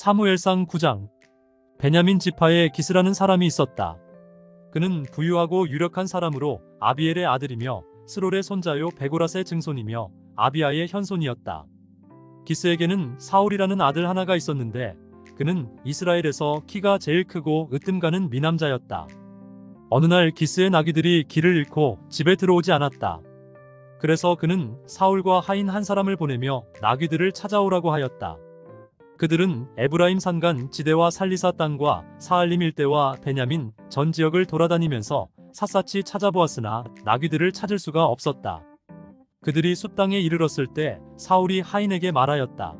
사무엘상 9장 베냐민 지파에 기스라는 사람이 있었다. 그는 부유하고 유력한 사람으로 아비엘의 아들이며 스롤의 손자요 베고라스의 증손이며 아비아의 현손이었다. 기스에게는 사울이라는 아들 하나가 있었는데 그는 이스라엘에서 키가 제일 크고 으뜸가는 미남자였다. 어느 날 기스의 나귀들이 길을 잃고 집에 들어오지 않았다. 그래서 그는 사울과 하인 한 사람을 보내며 나귀들을 찾아오라고 하였다. 그들은 에브라임 산간 지대와 살리사 땅과 사알림 일대와 베냐민 전 지역을 돌아다니면서 샅샅이 찾아보았으나 나귀들을 찾을 수가 없었다. 그들이 숲 땅에 이르렀을 때 사울이 하인에게 말하였다.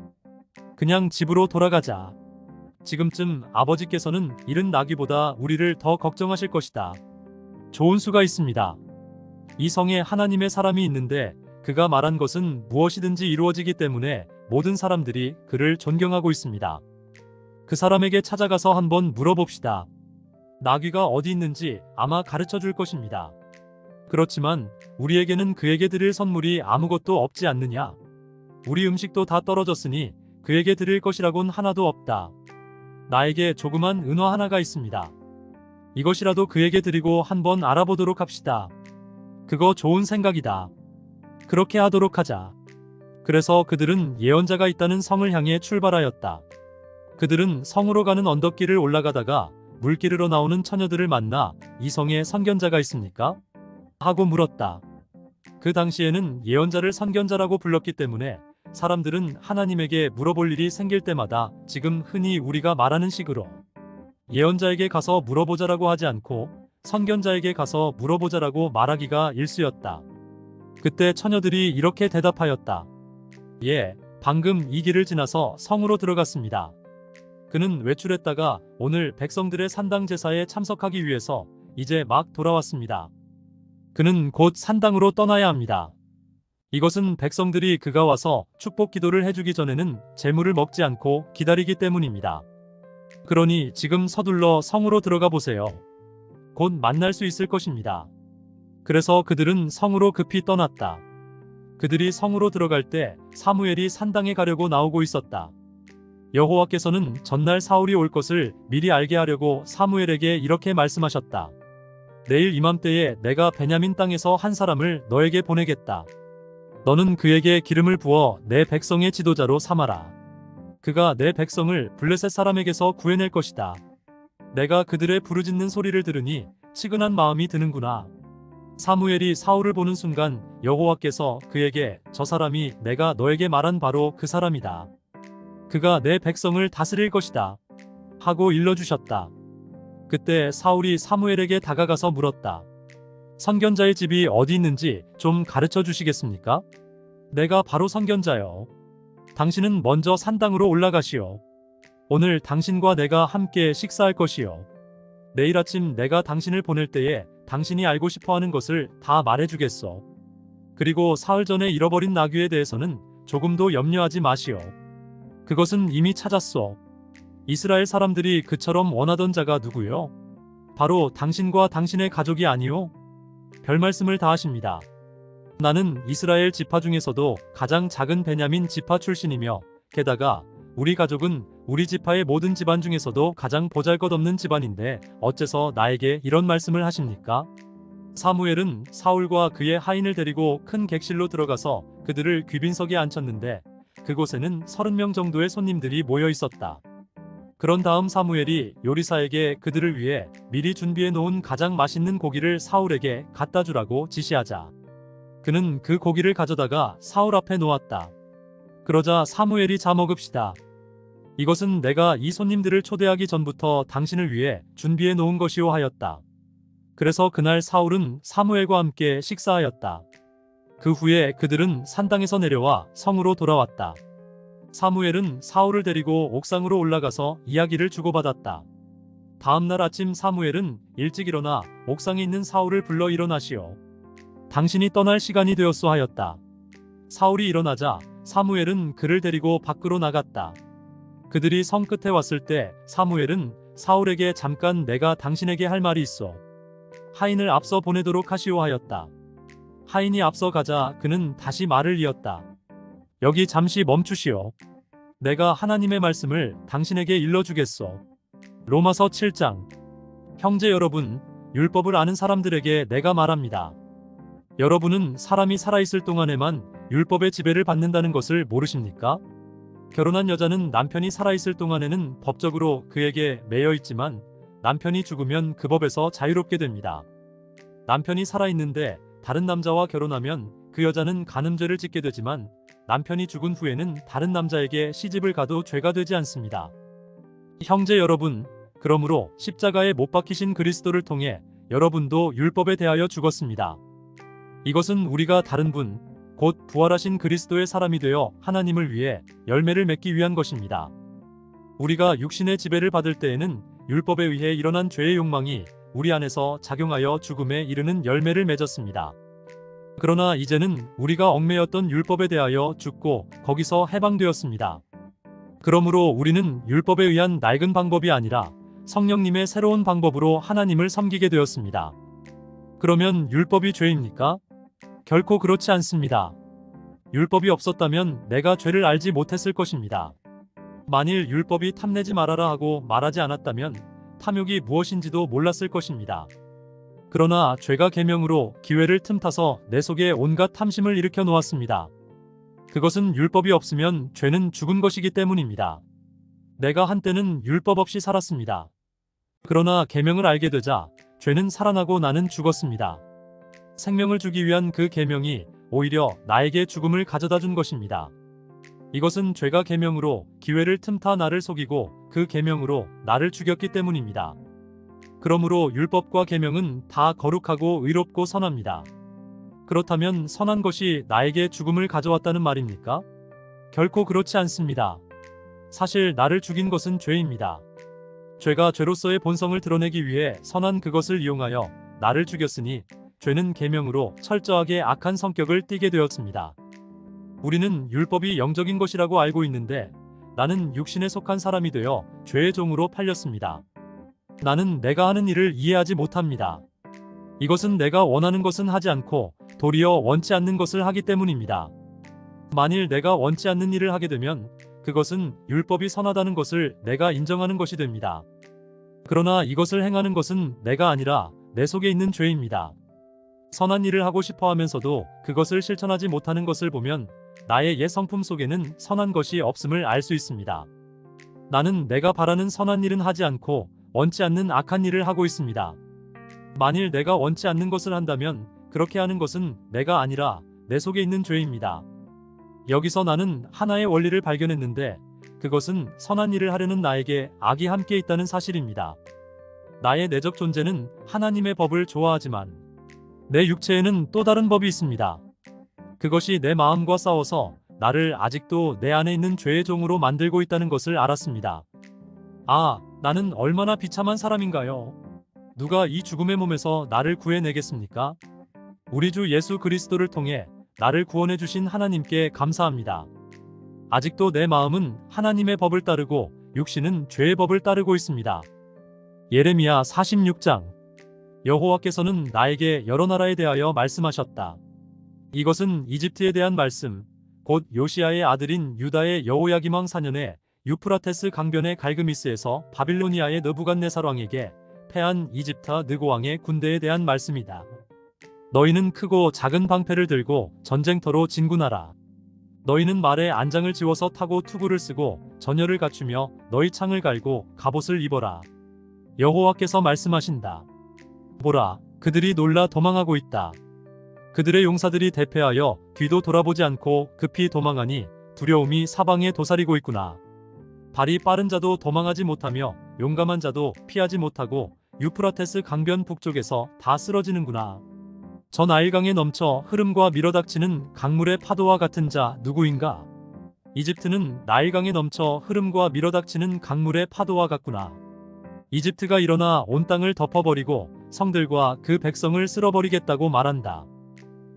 그냥 집으로 돌아가자. 지금쯤 아버지께서는 잃은 나귀보다 우리를 더 걱정하실 것이다. 좋은 수가 있습니다. 이 성에 하나님의 사람이 있는데 그가 말한 것은 무엇이든지 이루어지기 때문에 모든 사람들이 그를 존경하고 있습니다. 그 사람에게 찾아가서 한번 물어봅시다. 나귀가 어디 있는지 아마 가르쳐 줄 것입니다. 그렇지만 우리에게는 그에게 드릴 선물이 아무것도 없지 않느냐? 우리 음식도 다 떨어졌으니 그에게 드릴 것이라곤 하나도 없다. 나에게 조그만 은화 하나가 있습니다. 이것이라도 그에게 드리고 한번 알아보도록 합시다. 그거 좋은 생각이다. 그렇게 하도록 하자. 그래서 그들은 예언자가 있다는 성을 향해 출발하였다. 그들은 성으로 가는 언덕길을 올라가다가 물길으로 나오는 처녀들을 만나 이 성에 선견자가 있습니까? 하고 물었다. 그 당시에는 예언자를 선견자라고 불렀기 때문에 사람들은 하나님에게 물어볼 일이 생길 때마다 지금 흔히 우리가 말하는 식으로 예언자에게 가서 물어보자라고 하지 않고 선견자에게 가서 물어보자라고 말하기가 일쑤였다. 그때 처녀들이 이렇게 대답하였다. 예, 방금 이 길을 지나서 성으로 들어갔습니다. 그는 외출했다가 오늘 백성들의 산당 제사에 참석하기 위해서 이제 막 돌아왔습니다. 그는 곧 산당으로 떠나야 합니다. 이것은 백성들이 그가 와서 축복 기도를 해주기 전에는 재물을 먹지 않고 기다리기 때문입니다. 그러니 지금 서둘러 성으로 들어가 보세요. 곧 만날 수 있을 것입니다. 그래서 그들은 성으로 급히 떠났다. 그들이 성으로 들어갈 때 사무엘이 산당에 가려고 나오고 있었다. 여호와께서는 전날 사울이 올 것을 미리 알게 하려고 사무엘에게 이렇게 말씀하셨다. 내일 이맘때에 내가 베냐민 땅에서 한 사람을 너에게 보내겠다. 너는 그에게 기름을 부어 내 백성의 지도자로 삼아라. 그가 내 백성을 블레셋 사람에게서 구해낼 것이다. 내가 그들의 부르짖는 소리를 들으니 치근한 마음이 드는구나. 사무엘이 사울을 보는 순간 여호와께서 그에게 저 사람이 내가 너에게 말한 바로 그 사람이다. 그가 내 백성을 다스릴 것이다. 하고 일러주셨다. 그때 사울이 사무엘에게 다가가서 물었다. 선견자의 집이 어디 있는지 좀 가르쳐 주시겠습니까? 내가 바로 선견자요. 당신은 먼저 산당으로 올라가시오. 오늘 당신과 내가 함께 식사할 것이요. 내일 아침 내가 당신을 보낼 때에 당신이 알고 싶어 하는 것을 다 말해주겠소. 그리고 사흘 전에 잃어버린 나귀에 대해서는 조금도 염려하지 마시오. 그것은 이미 찾았소. 이스라엘 사람들이 그처럼 원하던 자가 누구요? 바로 당신과 당신의 가족이 아니오? 별 말씀을 다 하십니다. 나는 이스라엘 지파 중에서도 가장 작은 베냐민 지파 출신이며 게다가 우리 가족은 우리 지파의 모든 집안 중에서도 가장 보잘것없는 집안인데 어째서 나에게 이런 말씀을 하십니까? 사무엘은 사울과 그의 하인을 데리고 큰 객실로 들어가서 그들을 귀빈석에 앉혔는데 그곳에는 30명 정도의 손님들이 모여 있었다. 그런 다음 사무엘이 요리사에게 그들을 위해 미리 준비해 놓은 가장 맛있는 고기를 사울에게 갖다 주라고 지시하자. 그는 그 고기를 가져다가 사울 앞에 놓았다. 그러자 사무엘이 자 먹읍시다. 이것은 내가 이 손님들을 초대하기 전부터 당신을 위해 준비해 놓은 것이오 하였다. 그래서 그날 사울은 사무엘과 함께 식사하였다. 그 후에 그들은 산당에서 내려와 성으로 돌아왔다. 사무엘은 사울을 데리고 옥상으로 올라가서 이야기를 주고받았다. 다음날 아침 사무엘은 일찍 일어나 옥상에 있는 사울을 불러 일어나시오. 당신이 떠날 시간이 되었소 하였다. 사울이 일어나자 사무엘은 그를 데리고 밖으로 나갔다. 그들이 성 끝에 왔을 때 사무엘은 사울에게 잠깐 내가 당신에게 할 말이 있어. 하인을 앞서 보내도록 하시오 하였다. 하인이 앞서 가자 그는 다시 말을 이었다. 여기 잠시 멈추시오. 내가 하나님의 말씀을 당신에게 일러주겠소. 로마서 7장. 형제 여러분, 율법을 아는 사람들에게 내가 말합니다. 여러분은 사람이 살아있을 동안에만 율법의 지배를 받는다는 것을 모르십니까? 결혼한 여자는 남편이 살아있을 동안에는 법적으로 그에게 매여 있지만 남편이 죽으면 그 법에서 자유롭게 됩니다. 남편이 살아있는데 다른 남자와 결혼하면 그 여자는 간음죄를 짓게 되지만 남편이 죽은 후에는 다른 남자에게 시집을 가도 죄가 되지 않습니다. 형제 여러분, 그러므로 십자가에 못 박히신 그리스도를 통해 여러분도 율법에 대하여 죽었습니다. 이것은 우리가 다른 분, 곧 부활하신 그리스도의 사람이 되어 하나님을 위해 열매를 맺기 위한 것입니다. 우리가 육신의 지배를 받을 때에는 율법에 의해 일어난 죄의 욕망이 우리 안에서 작용하여 죽음에 이르는 열매를 맺었습니다. 그러나 이제는 우리가 얽매였던 율법에 대하여 죽고 거기서 해방되었습니다. 그러므로 우리는 율법에 의한 낡은 방법이 아니라 성령님의 새로운 방법으로 하나님을 섬기게 되었습니다. 그러면 율법이 죄입니까? 결코 그렇지 않습니다. 율법이 없었다면 내가 죄를 알지 못했을 것입니다. 만일 율법이 탐내지 말아라 하고 말하지 않았다면 탐욕이 무엇인지도 몰랐을 것입니다. 그러나 죄가 계명으로 기회를 틈타서 내 속에 온갖 탐심을 일으켜 놓았습니다. 그것은 율법이 없으면 죄는 죽은 것이기 때문입니다. 내가 한때는 율법 없이 살았습니다. 그러나 계명을 알게 되자 죄는 살아나고 나는 죽었습니다. 생명을 주기 위한 그 계명이 오히려 나에게 죽음을 가져다 준 것입니다. 이것은 죄가 계명으로 기회를 틈타 나를 속이고 그 계명으로 나를 죽였기 때문입니다. 그러므로 율법과 계명은 다 거룩하고 의롭고 선합니다. 그렇다면 선한 것이 나에게 죽음을 가져왔다는 말입니까? 결코 그렇지 않습니다. 사실 나를 죽인 것은 죄입니다. 죄가 죄로서의 본성을 드러내기 위해 선한 그것을 이용하여 나를 죽였으니 죄는 계명으로 철저하게 악한 성격을 띠게 되었습니다. 우리는 율법이 영적인 것이라고 알고 있는데 나는 육신에 속한 사람이 되어 죄의 종으로 팔렸습니다. 나는 내가 하는 일을 이해하지 못합니다. 이것은 내가 원하는 것은 하지 않고 도리어 원치 않는 것을 하기 때문입니다. 만일 내가 원치 않는 일을 하게 되면 그것은 율법이 선하다는 것을 내가 인정하는 것이 됩니다. 그러나 이것을 행하는 것은 내가 아니라 내 속에 있는 죄입니다. 선한 일을 하고 싶어 하면서도 그것을 실천하지 못하는 것을 보면 나의 옛 성품 속에는 선한 것이 없음을 알 수 있습니다. 나는 내가 바라는 선한 일은 하지 않고 원치 않는 악한 일을 하고 있습니다. 만일 내가 원치 않는 것을 한다면 그렇게 하는 것은 내가 아니라 내 속에 있는 죄입니다. 여기서 나는 하나의 원리를 발견했는데 그것은 선한 일을 하려는 나에게 악이 함께 있다는 사실입니다. 나의 내적 존재는 하나님의 법을 좋아하지만 내 육체에는 또 다른 법이 있습니다. 그것이 내 마음과 싸워서 나를 아직도 내 안에 있는 죄의 종으로 만들고 있다는 것을 알았습니다. 아, 나는 얼마나 비참한 사람인가요? 누가 이 죽음의 몸에서 나를 구해내겠습니까? 우리 주 예수 그리스도를 통해 나를 구원해 주신 하나님께 감사합니다. 아직도 내 마음은 하나님의 법을 따르고 육신은 죄의 법을 따르고 있습니다. 예레미야 46장 여호와께서는 나에게 여러 나라에 대하여 말씀하셨다. 이것은 이집트에 대한 말씀, 곧 요시아의 아들인 유다의 여호야김 왕 4년에 유프라테스 강변의 갈그미스에서 바빌로니아의 느부갓네살 왕에게 패한 이집트 느고 왕의 군대에 대한 말씀이다. 너희는 크고 작은 방패를 들고 전쟁터로 진군하라. 너희는 말에 안장을 지워서 타고 투구를 쓰고 전열을 갖추며 너희 창을 갈고 갑옷을 입어라. 여호와께서 말씀하신다. 보라, 그들이 놀라 도망하고 있다. 그들의 용사들이 대패하여 뒤도 돌아보지 않고 급히 도망하니 두려움이 사방에 도사리고 있구나. 발이 빠른 자도 도망하지 못하며 용감한 자도 피하지 못하고 유프라테스 강변 북쪽에서 다 쓰러지는구나. 저 나일강에 넘쳐 흐름과 밀어닥치는 강물의 파도와 같은 자 누구인가? 이집트는 나일강에 넘쳐 흐름과 밀어닥치는 강물의 파도와 같구나. 이집트가 일어나 온 땅을 덮어버리고 성들과 그 백성을 쓸어버리겠다고 말한다.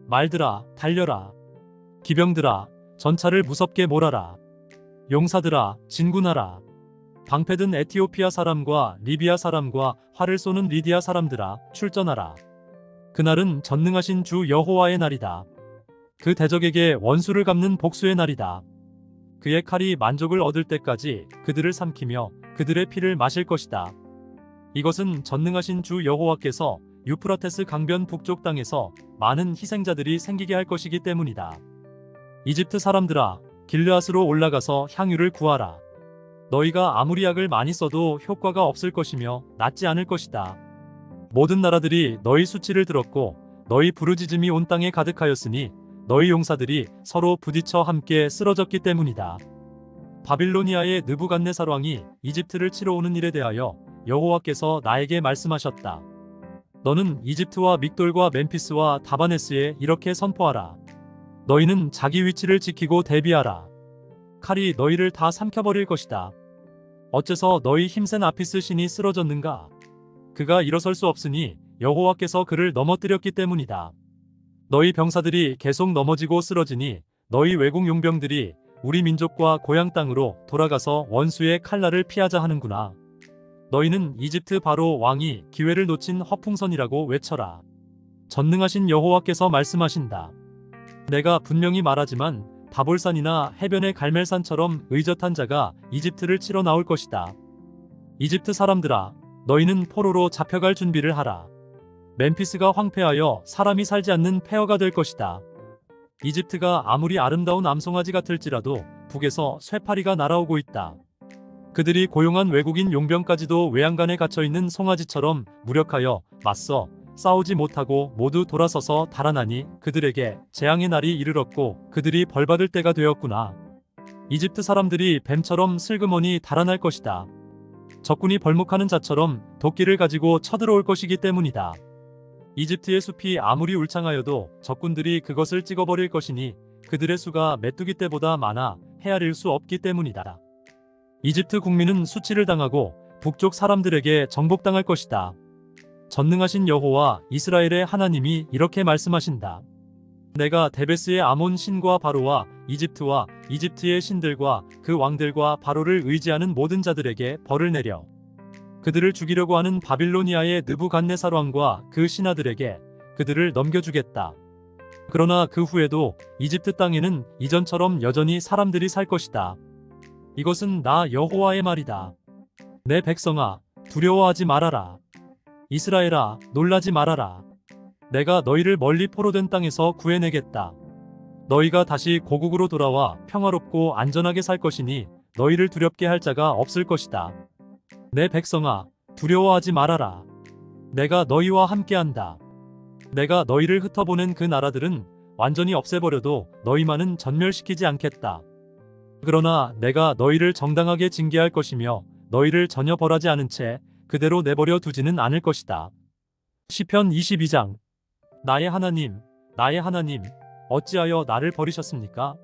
말들아, 달려라. 기병들아, 전차를 무섭게 몰아라. 용사들아, 진군하라. 방패든 에티오피아 사람과 리비아 사람과 활을 쏘는 리디아 사람들아, 출전하라. 그날은 전능하신 주 여호와의 날이다. 그 대적에게 원수를 갚는 복수의 날이다. 그의 칼이 만족을 얻을 때까지 그들을 삼키며 그들의 피를 마실 것이다. 이것은 전능하신 주 여호와께서 유프라테스 강변 북쪽 땅에서 많은 희생자들이 생기게 할 것이기 때문이다. 이집트 사람들아, 길르앗으로 올라가서 향유를 구하라. 너희가 아무리 약을 많이 써도 효과가 없을 것이며 낫지 않을 것이다. 모든 나라들이 너희 수치를 들었고 너희 부르짖음이 온 땅에 가득하였으니 너희 용사들이 서로 부딪혀 함께 쓰러졌기 때문이다. 바빌로니아의 느부갓네살 왕이 이집트를 치러 오는 일에 대하여 여호와께서 나에게 말씀하셨다. 너는 이집트와 믹돌과 멤피스와 다바네스에 이렇게 선포하라. 너희는 자기 위치를 지키고 대비하라. 칼이 너희를 다 삼켜버릴 것이다. 어째서 너희 힘센 아피스 신이 쓰러졌는가? 그가 일어설 수 없으니 여호와께서 그를 넘어뜨렸기 때문이다. 너희 병사들이 계속 넘어지고 쓰러지니 너희 외국 용병들이 우리 민족과 고향 땅으로 돌아가서 원수의 칼날을 피하자 하는구나. 너희는 이집트 바로 왕이 기회를 놓친 허풍선이라고 외쳐라. 전능하신 여호와께서 말씀하신다. 내가 분명히 말하지만 바볼산이나 해변의 갈멜산처럼 의젓한 자가 이집트를 치러 나올 것이다. 이집트 사람들아, 너희는 포로로 잡혀갈 준비를 하라. 멤피스가 황폐하여 사람이 살지 않는 폐허가 될 것이다. 이집트가 아무리 아름다운 암송아지 같을지라도 북에서 쇠파리가 날아오고 있다. 그들이 고용한 외국인 용병까지도 외양간에 갇혀 있는 송아지처럼 무력하여 맞서 싸우지 못하고 모두 돌아서서 달아나니 그들에게 재앙의 날이 이르렀고 그들이 벌받을 때가 되었구나. 이집트 사람들이 뱀처럼 슬그머니 달아날 것이다. 적군이 벌목하는 자처럼 도끼를 가지고 쳐들어올 것이기 때문이다. 이집트의 숲이 아무리 울창하여도 적군들이 그것을 찍어버릴 것이니 그들의 수가 메뚜기 떼보다 많아 헤아릴 수 없기 때문이다. 이집트 국민은 수치를 당하고 북쪽 사람들에게 정복당할 것이다. 전능하신 여호와 이스라엘의 하나님이 이렇게 말씀하신다. 내가 데베스의 아몬 신과 바로와 이집트와 이집트의 신들과 그 왕들과 바로를 의지하는 모든 자들에게 벌을 내려 그들을 죽이려고 하는 바빌로니아의 느부갓네살 왕과 그 신하들에게 그들을 넘겨주겠다. 그러나 그 후에도 이집트 땅에는 이전처럼 여전히 사람들이 살 것이다. 이것은 나 여호와의 말이다. 내 백성아, 두려워하지 말아라. 이스라엘아, 놀라지 말아라. 내가 너희를 멀리 포로된 땅에서 구해내겠다. 너희가 다시 고국으로 돌아와 평화롭고 안전하게 살 것이니 너희를 두렵게 할 자가 없을 것이다. 내 백성아, 두려워하지 말아라. 내가 너희와 함께한다. 내가 너희를 흩어보낸 그 나라들은 완전히 없애버려도 너희만은 전멸시키지 않겠다. 그러나 내가 너희를 정당하게 징계할 것이며 너희를 전혀 벌하지 않은 채 그대로 내버려 두지는 않을 것이다. 시편 22장 나의 하나님, 나의 하나님, 어찌하여 나를 버리셨습니까?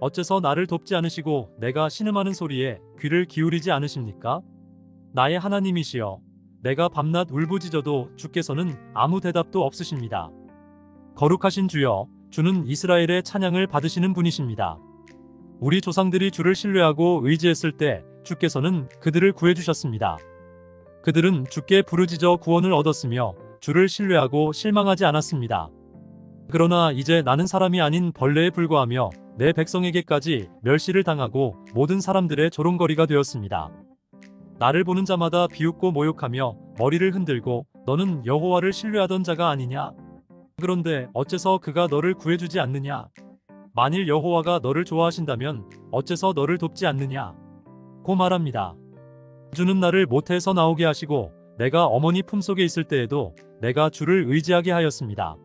어째서 나를 돕지 않으시고 내가 신음하는 소리에 귀를 기울이지 않으십니까? 나의 하나님이시여, 내가 밤낮 울부짖어도 주께서는 아무 대답도 없으십니다. 거룩하신 주여, 주는 이스라엘의 찬양을 받으시는 분이십니다. 우리 조상들이 주를 신뢰하고 의지했을 때 주께서는 그들을 구해주셨습니다. 그들은 주께 부르짖어 구원을 얻었으며 주를 신뢰하고 실망하지 않았습니다. 그러나 이제 나는 사람이 아닌 벌레에 불과하며 내 백성에게까지 멸시를 당하고 모든 사람들의 조롱거리가 되었습니다. 나를 보는 자마다 비웃고 모욕하며 머리를 흔들고 너는 여호와를 신뢰하던 자가 아니냐? 그런데 어째서 그가 너를 구해주지 않느냐? 만일 여호와가 너를 좋아하신다면 어째서 너를 돕지 않느냐? 고 말합니다. 주는 나를 모태에서 나오게 하시고 내가 어머니 품속에 있을 때에도 내가 주를 의지하게 하였습니다.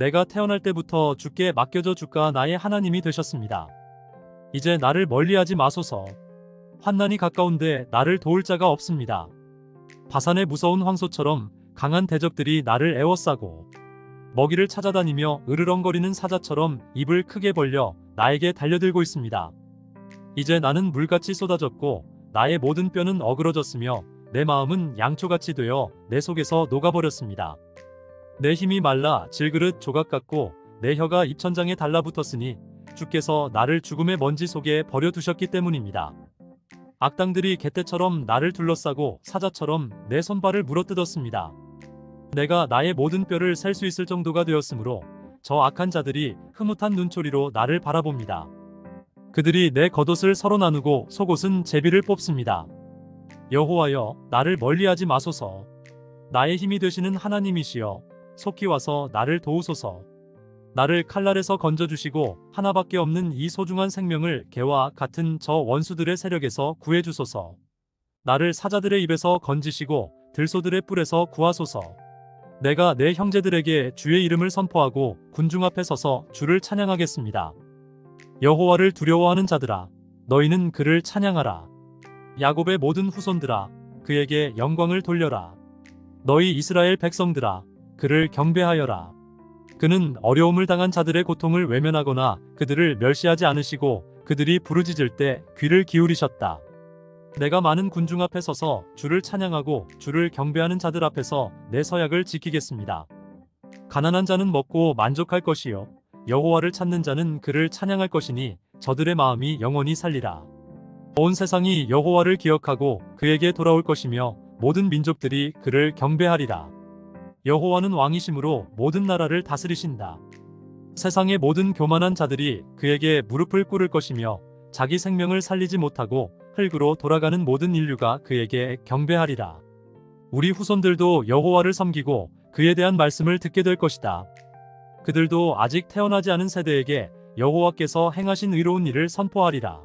내가 태어날 때부터 주께 맡겨져 주가 나의 하나님이 되셨습니다. 이제 나를 멀리하지 마소서. 환난이 가까운데 나를 도울 자가 없습니다. 바산의 무서운 황소처럼 강한 대적들이 나를 애워싸고 먹이를 찾아다니며 으르렁거리는 사자처럼 입을 크게 벌려 나에게 달려들고 있습니다. 이제 나는 물같이 쏟아졌고 나의 모든 뼈는 어그러졌으며 내 마음은 양초같이 되어 내 속에서 녹아버렸습니다. 내 힘이 말라 질그릇 조각 같고 내 혀가 입천장에 달라붙었으니 주께서 나를 죽음의 먼지 속에 버려두셨기 때문입니다. 악당들이 개떼처럼 나를 둘러싸고 사자처럼 내 손발을 물어뜯었습니다. 내가 나의 모든 뼈를 셀 수 있을 정도가 되었으므로 저 악한 자들이 흐뭇한 눈초리로 나를 바라봅니다. 그들이 내 겉옷을 서로 나누고 속옷은 제비를 뽑습니다. 여호와여 나를 멀리하지 마소서. 나의 힘이 되시는 하나님이시여 속히 와서 나를 도우소서. 나를 칼날에서 건져주시고 하나밖에 없는 이 소중한 생명을 개와 같은 저 원수들의 세력에서 구해주소서. 나를 사자들의 입에서 건지시고 들소들의 뿔에서 구하소서. 내가 내 형제들에게 주의 이름을 선포하고 군중 앞에 서서 주를 찬양하겠습니다. 여호와를 두려워하는 자들아, 너희는 그를 찬양하라. 야곱의 모든 후손들아, 그에게 영광을 돌려라. 너희 이스라엘 백성들아, 그를 경배하여라. 그는 어려움을 당한 자들의 고통을 외면하거나 그들을 멸시하지 않으시고 그들이 부르짖을 때 귀를 기울이셨다. 내가 많은 군중 앞에 서서 주를 찬양하고 주를 경배하는 자들 앞에서 내 서약을 지키겠습니다. 가난한 자는 먹고 만족할 것이요 여호와를 찾는 자는 그를 찬양할 것이니 저들의 마음이 영원히 살리라. 온 세상이 여호와를 기억하고 그에게 돌아올 것이며 모든 민족들이 그를 경배하리라. 여호와는 왕이심으로 모든 나라를 다스리신다. 세상의 모든 교만한 자들이 그에게 무릎을 꿇을 것이며 자기 생명을 살리지 못하고 흙으로 돌아가는 모든 인류가 그에게 경배하리라. 우리 후손들도 여호와를 섬기고 그에 대한 말씀을 듣게 될 것이다. 그들도 아직 태어나지 않은 세대에게 여호와께서 행하신 의로운 일을 선포하리라.